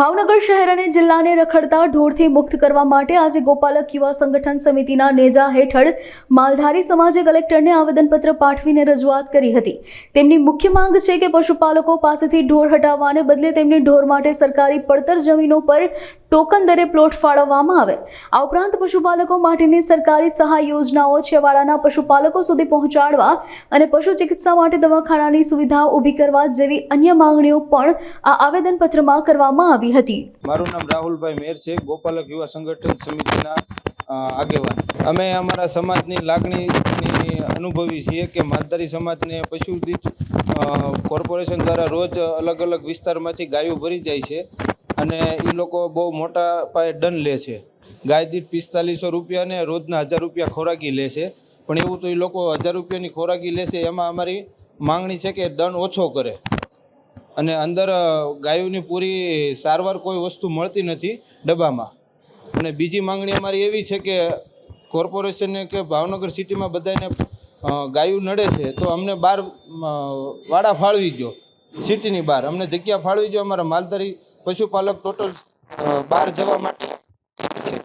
ભાવનગર શહેર અને જિલ્લાને રખડતા ઢોરથી મુક્ત કરવા માટે આજે ગોપાલક યુવા સંગઠન સમિતિના નેજા હેઠળ માલધારી સમાજે કલેક્ટરને આવેદનપત્ર પાઠવીને રજૂઆત કરી હતી. તેમની મુખ્ય માંગ છે કે પશુપાલકો પાસેથી ઢોર હટાવવાને બદલે તેમની ઢોર માટે સરકારી પડતર જમીનો પર ટોકન દરે પ્લોટ ફાળવવામાં આવે. આ ઉપરાંત પશુપાલકો માટેની સરકારી સહાય યોજનાઓ છેવાડાના પશુપાલકો સુધી પહોંચાડવા અને પશુ ચિકિત્સા માટે દવાખાનાની સુવિધા ઊભી કરવા જેવી અન્ય માંગણીઓ પણ આ આવેદનપત્રમાં કરવામાં આવી હતી. મારું નામ રાહુલભાઈ મેર છે, ગોપાલક યુવા સંગઠન સમિતિના આગેવાન. અમે અમારા સમાજની લાગણીની અનુભવી છીએ કે માલધારી સમાજને પશુ કોર્પોરેશન દ્વારા રોજ અલગ અલગ વિસ્તારમાંથી ગાયો ભરી જાય છે. અને એ લોકો બહુ મોટા પાયે દંડ લે છે. ગાય દીઠ પિસ્તાલીસો રૂપિયા અને રોજના હજાર રૂપિયા ખોરાકી લે છે. પણ એવું તો એ લોકો હજાર રૂપિયાની ખોરાકી લેશે એમાં અમારી માંગણી છે કે દંડ ઓછો કરે. અને અંદર ગાયોની પૂરી સારવાર કોઈ વસ્તુ મળતી નથી ડબ્બામાં. અને બીજી માંગણી અમારી એવી છે કે કોર્પોરેશનને કે ભાવનગર સિટીમાં બધાને ગાયું નડે છે, તો અમને બહાર વાડા ફાળવી ગયો સિટીની બહાર. અમને જગ્યા ફાળવી ગયો અમારા માલધારી પશુપાલક ટોટલ બહાર જવા માટે છે